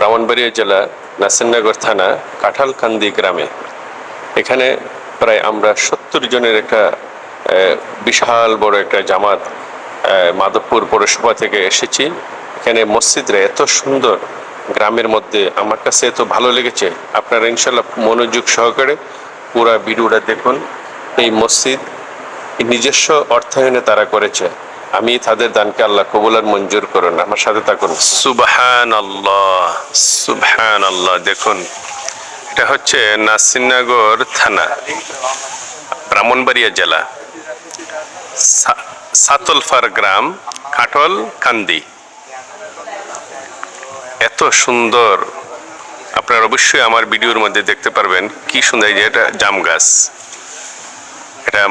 ব্রাহ্মণবাড়িয়া জেলা নাসিরনগর থানা কাঁঠালকান্দি গ্রামে। এখানে প্রায় আমরা সত্তর জনের একটা বিশাল বড় একটা জামাত মাধবপুর পৌরসভা থেকে এসেছি। এখানে মসজিদরা এত সুন্দর গ্রামের মধ্যে, আমার কাছে এত ভালো লেগেছে। আপনারা ইনশাল্লাহ মনোযোগ সহকারে পুরা ভিডিওটা দেখুন। এই মসজিদ নিজস্ব অর্থায়নে তারা করেছে। আমি তাদের দানকে আল্লাহ কবুলার মঞ্জুর করুন। আমার সাথে থাকুন। সুবহান আল্লাহ সুবহান আল্লাহ দেখুন। এটা হচ্ছে নাসিরনগর থানা, ব্রাহ্মণবাড়িয়া জেলা সাতলফার গ্রাম কাটল কান্দি। এত সুন্দর। আপনারা অবশ্যই আমার ভিডিওর মধ্যে দেখতে পারবেন কি সুন্দর যে এটা জাম গাছ। এটা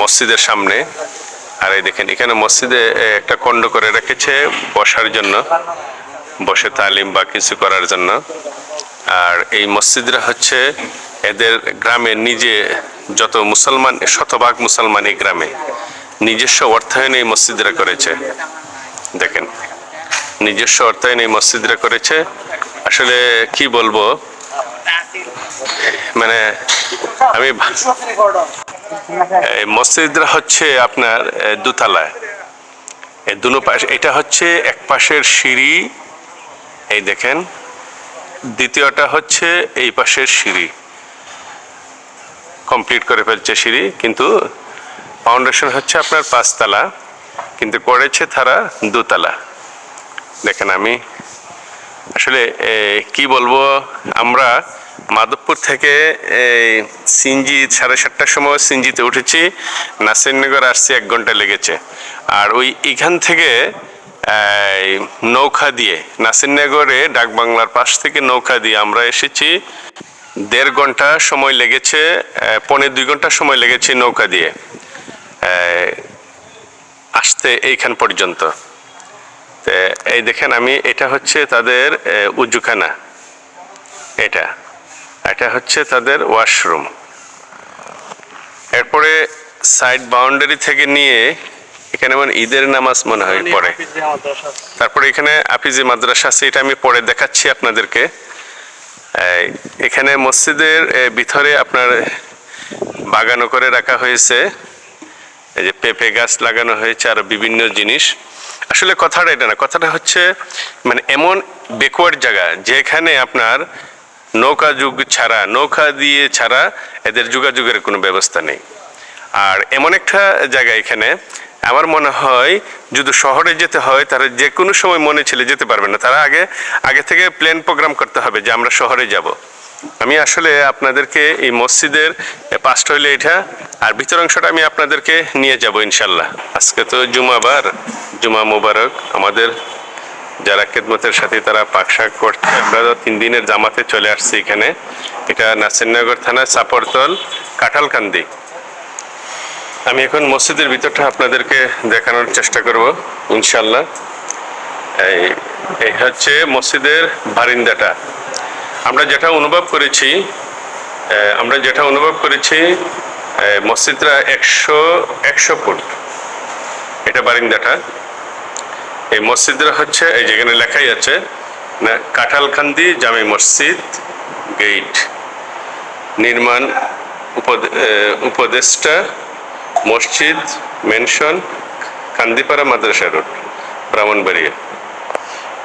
মসজিদের সামনে। আর এই দেখেন, এখানে মসজিদে একটা কন্ড করে রেখেছে বসার জন্য, বসে তালিম বা কিছু করার জন্য। আর এই মসজিদরা হচ্ছে এদের গ্রামে নিজে, যত মুসলমান, শতভাগ মুসলমান এই গ্রামে নিজস্ব অর্থায়ন এই মসজিদরা করেছে। দেখেন, নিজস্ব অর্থায়ন এই মসজিদরা করেছে। আসলে কি বলব? মানে আমি মসজিদরা হচ্ছে আপনার দুতলায়। দুনো পাশে, এটা হচ্ছে এক পাশের সিঁড়ি, এই দেখেন। দ্বিতীয়টা হচ্ছে এই পাশের সিঁড়ি। কমপ্লিট করে ফেলছে সিঁড়ি, কিন্তু ফাউন্ডেশন হচ্ছে আপনার পাঁচতলা, কিন্তু করেছে তারা দুতলা। দেখেন আমি, আসলে কি বলব, আমরা মাধবপুর থেকে এই সিনজি সাড়ে সাতটার সময় সিনজিতে উঠেছি। নাসিরনগর আসছি এক ঘণ্টা লেগেছে। আর ওই এখান থেকে নৌকা দিয়ে নাসিরনগরে ডাকবাংলার পাশ থেকে নৌকা দিয়ে আমরা এসেছি। দেড় ঘণ্টা সময় লেগেছে আহ, পৌনে দুই ঘণ্টা সময় লেগেছে নৌকা দিয়ে আসতে এইখান পর্যন্ত। এই দেখেন আমি এটা হচ্ছে তাদের উজুখানা। এটা। এটা হচ্ছে তাদের ওয়াশরুম। এরপরে সাইড বাউন্ডারি থেকে নিয়ে এখানে মানে ঈদের নামাজ মনে হয় পড়ে। তারপরে এখানে আপিজি মাদ্রাসা আছে এটা আমি পরে দেখাচ্ছি আপনাদেরকে। এখানে মসজিদের ভিতরে আপনার বাগানো করে রাখা হয়েছে। এই যে পেঁপে গাছ লাগানো হয়েছে আর বিভিন্ন জিনিস। আসলে কথাটা এটা না কথাটা হচ্ছে মানে এমন বেকওয়ার্ড জায়গা যেখানে আপনার নৌকা যুগ ছাড়া, নৌকা দিয়ে ছাড়া এদের যোগাযোগের কোনো ব্যবস্থা নেই। আর এমন একটা জায়গা এখানে, আমার মনে হয় যদি শহরে যেতে হয় তারা যে কোনো সময় মনে ছেলে যেতে পারবে না। তারা আগে আগে থেকে প্ল্যান প্রোগ্রাম করতে হবে যে আমরা শহরে যাব। আমি আসলে আপনাদেরকে এই মসজিদের পাঁচটা হইলে এটা, আর ভিতর অংশটা আমি আপনাদেরকে নিয়ে যাব ইনশাল্লাহ। আজকে তো জুমাবার, জুমা মুবারক আমাদের যারা খেদমতের সাথে তারা পাকশাক করছে আমরা তিন দিনের জামাতে চলে আসছি এখানে। এটা নাসিরনগর থানা চাপরতল কাঁঠালকান্দি। আমি এখন মসজিদের ভিতরটা আপনাদেরকে দেখানোর চেষ্টা করব ইনশাল্লাহ এই এই হচ্ছে মসজিদের বারিন্দাটা। আমরা যেটা অনুভব করেছি আমরা যেটা অনুভব করেছি আহ, মসজিদটা একশো একশো ফুট। এটা বারিন্দাটা। এই মসজিদটা হচ্ছে, এই যেখানে লেখাই আছে, না, কাঁঠালকান্দি জামে মসজিদ গেট। নির্মাণ উপদে- উপদেষ্টা মসজিদ মেনশন কান্দিপাড়া মাদ্রাসা রোড, ব্রাহ্মণবাড়িয়া।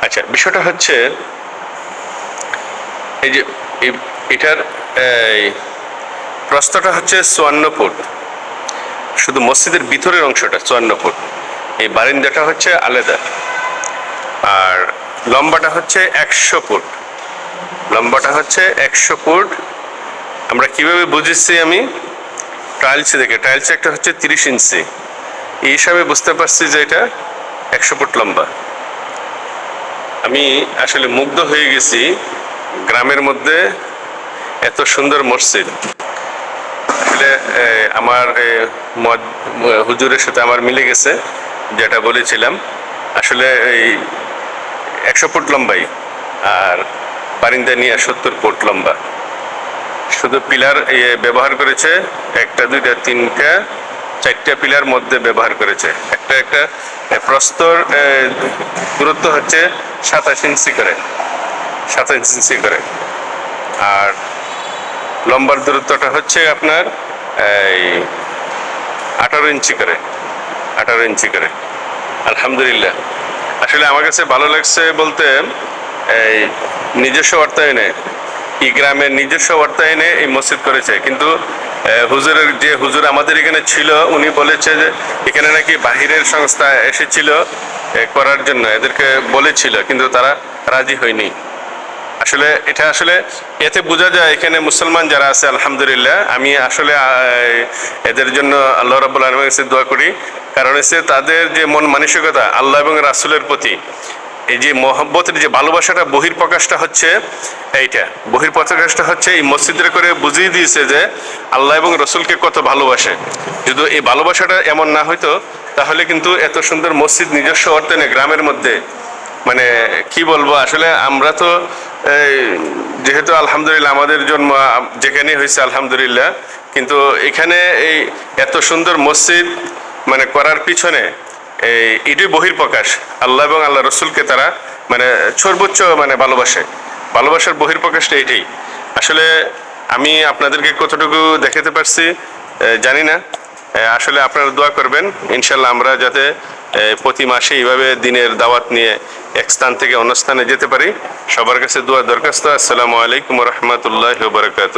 আচ্ছা বিষয়টা হচ্ছে, এই যে এটার প্রস্তটা হচ্ছে চুয়ান্ন ফুট। শুধু মসজিদের ভিতরের অংশটা, চুয়ান্ন ফুট। এই বারিন্দাটা হচ্ছে আলাদা। আর লম্বাটা হচ্ছে একশো ফুট। লম্বাটা হচ্ছে একশো ফুট। আমরা কীভাবে বুঝেছি আমি? টাইলস দেখে। টাইলস একটা হচ্ছে তিরিশ ইঞ্চি। এই হিসাবে বুঝতে পারছি যে এটা একশো ফুট লম্বা। আমি আসলে মুগ্ধ হয়ে গেছি গ্রামের মধ্যে এত সুন্দর মসজিদ। আসলে আমার হুজুরের সাথে আমার মিলে গেছে, যেটা বলেছিলাম। আসলে এই একশো ফুট লম্বাই, আর বারিন্দা নিয়ে সত্তর ফুট লম্বা। শুধু পিলার ইয়ে ব্যবহার করেছে, একটা, দুইটা, তিনটা, চারটা পিলার মধ্যে ব্যবহার করেছে। একটা একটা প্রস্তর দূরত্ব হচ্ছে সাতাশ ইঞ্চি করে, সাতাশ ইঞ্চি করে। আর লম্বার দূরত্বটা হচ্ছে আপনার, এই, আঠারো ইঞ্চি করে, আঠারো ইঞ্চি করে। আলহামদুলিল্লাহ। আসলে আমার কাছে ভালো লাগছে বলতে এই নিজস্ব অর্থায়নে এই গ্রামের নিজস্ব অর্থায়নে এই মসজিদ করেছে। কিন্তু হুজুরের যে হুজুর আমাদের এখানে ছিল, উনি বলেছে যে এখানে নাকি বাহিরের সংস্থা এসেছিল করার জন্য, এদেরকে বলেছিল, কিন্তু তারা রাজি হয়নি। আসলে এটা আসলে এতে বোঝা যায় এখানে মুসলমান যারা আছে, আলহামদুলিল্লাহ। আমি আসলে এদের জন্য আল্লাহ রাবুল আলমের কাছে দোয়া করি। কারণ হচ্ছে তাদের যে মন মানসিকতা, আল্লাহ এবং রাসুলের প্রতি, এই যে মহব্বতের যে ভালোবাসাটা বহির প্রকাশটা হচ্ছে এইটা। বহির প্রকাশটা হচ্ছে এই মসজিদের করে বুঝিয়ে দিয়েছে যে আল্লাহ এবং রসুলকে কত ভালোবাসে। যদি এই ভালোবাসাটা এমন না হইতো, তাহলে কিন্তু এত সুন্দর মসজিদ নিজস্ব অর্থনে গ্রামের মধ্যে। মানে কি বলব? আসলে আমরা তো যেহেতু আলহামদুলিল্লাহ আমাদের জন্ম যেখানে হয়েছে আলহামদুলিল্লাহ, কিন্তু এখানে এই এত সুন্দর মসজিদ মানে করার পিছনে এই এটাই বহির্প্রকাশ আল্লাহ এবং আল্লাহ রসুলকে তারা মানে সর্বোচ্চ মানে ভালোবাসে। ভালোবাসার বহির্প্রকাশটা এটাই। আসলে আমি আপনাদেরকে কতটুকু দেখাতে পারছি জানি না। আসলে আপনারা দোয়া করবেন। ইনশাল্লাহ আমরা যাতে প্রতি মাসে এইভাবে দিনের দাওয়াত নিয়ে এক স্থান থেকে অন্য স্থানে যেতে পারি। সবার কাছে দোয়া দরখাস্ত। আসসালামু আলাইকুম রহমতুল্লাহ বারকাত